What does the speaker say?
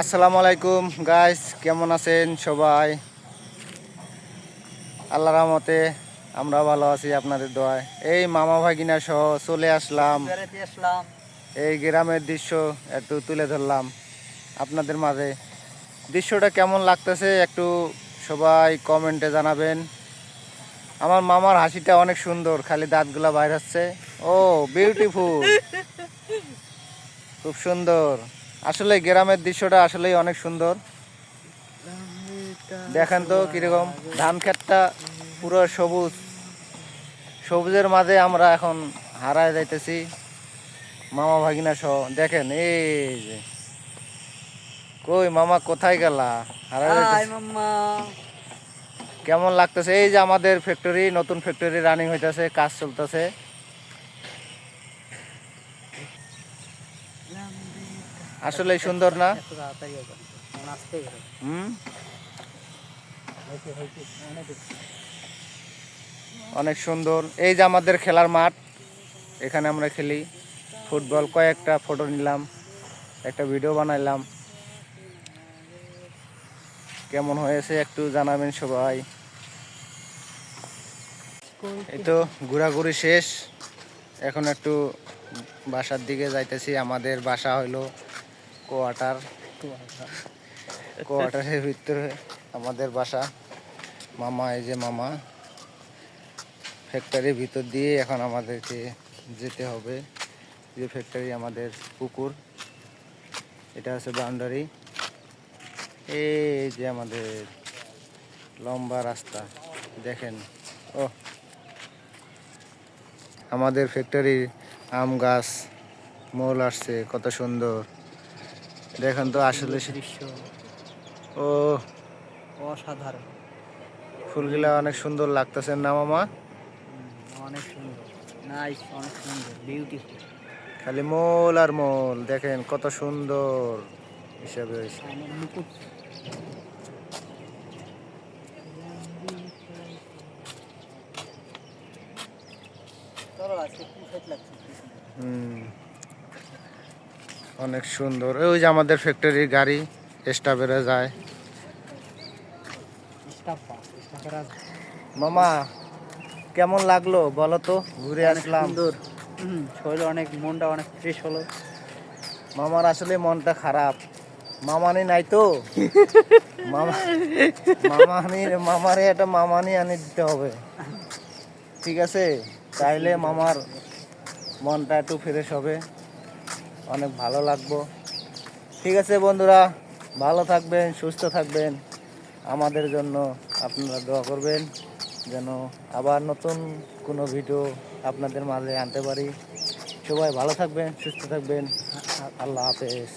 আসসালামু আলাইকুম গাইস কেমন আছেন সবাই? আল্লাহ রহমতে আমরা ভালো আছি আপনাদের দোয়ায়। এই মামা ভাগিনা সহ চলে আসলাম। এই গ্রামের দৃশ্য একটু তুলে ধরলাম। আপনাদের মাঝে। দৃশ্যটা কেমন লাগতেছে একটু সবাই কমেন্টে জানাবেন। আমার মামার হাসিটা অনেক সুন্দর খালি দাঁতগুলা বাইর হচ্ছে। ও বিউটিফুল খুব সুন্দর। আসলে গ্রামের দৃশ্যটা আসলেই অনেক সুন্দর। দেখেন তো কীরকম ধান খেতটা পুরো সবুজ। সবুজের মাঝে আমরা এখন হারায় যাইতেছি। মামা ভাগিনা সহ দেখেন এই যে। কই মামা কোথায় গেলা? হারায় কেমন লাগতেছে? এই যে আমাদের ফ্যাক্টরি নতুন ফ্যাক্টরি রানিং হইতেছে কাজ চলতেছে। আসলে সুন্দর না? হুম? অনেক সুন্দর। এই যে আমাদের খেলার মাঠ এখানে আমরা খেলি। ফুটবল কয়েকটা ফটো নিলাম একটা ভিডিও বানাইলাম। কেমন হয়েছে একটু জানাবেন সবাই। এই তো ঘোরাঘুরি শেষ। এখন একটু বাসার দিকে যাইতেছি। আমাদের বাসা হইল কোয়ার্টার। কোয়ার্টারের ভিতরে আমাদের বাসা। মামা, এই যে মামা। ফ্যাক্টরির ভিতর দিয়ে এখন আমাদেরকে যেতে হবে। যে ফ্যাক্টরি আমাদের পুকুর। এটা হচ্ছে বাউন্ডারি। এই যে আমাদের লম্বা রাস্তা। দেখেন। ও আমাদের ফ্যাক্টরির আম গাছ, মোল আসছে, কত সুন্দর। দেখেন তো আসলে দৃশ্য। ও। অসাধারণ। ফুলগুলা অনেক সুন্দর লাগতেছে না মামা? অনেক সুন্দর। নাইস অনেক সুন্দর। বিউটিফুল খালি মোল আর মোল দেখেন কত সুন্দর হিসাবে হয়েছে। মুকুট। লাগছে। হুম। অনেক সুন্দর। ওই যে আমাদের ফ্যাক্টরির গাড়ি স্টাফেরা যায়। মামা কেমন লাগল বলো তো? ঘুরে আসলাম। শরীর অনেক মনটা অনেক ফ্রেশ হলো। মামার আসলে মনটা খারাপ। মামানি নাই তো? মামা মামানি মামারে একটা মামানি আনি দিতে হবে। ঠিক আছে? তাইলে মামার মনটা একটু ফ্রেশ হবে। অনেক ভালো লাগবো। ঠিক আছে বন্ধুরা, ভালো থাকবেন, সুস্থ থাকবেন। আমাদের জন্য আপনারা দোয়া করবেন, যেন আবার নতুন কোনো ভিডিও আপনাদের মাঝে আনতে পারি। সবাই ভালো থাকবেন, সুস্থ থাকবেন। আল্লাহ হাফেজ।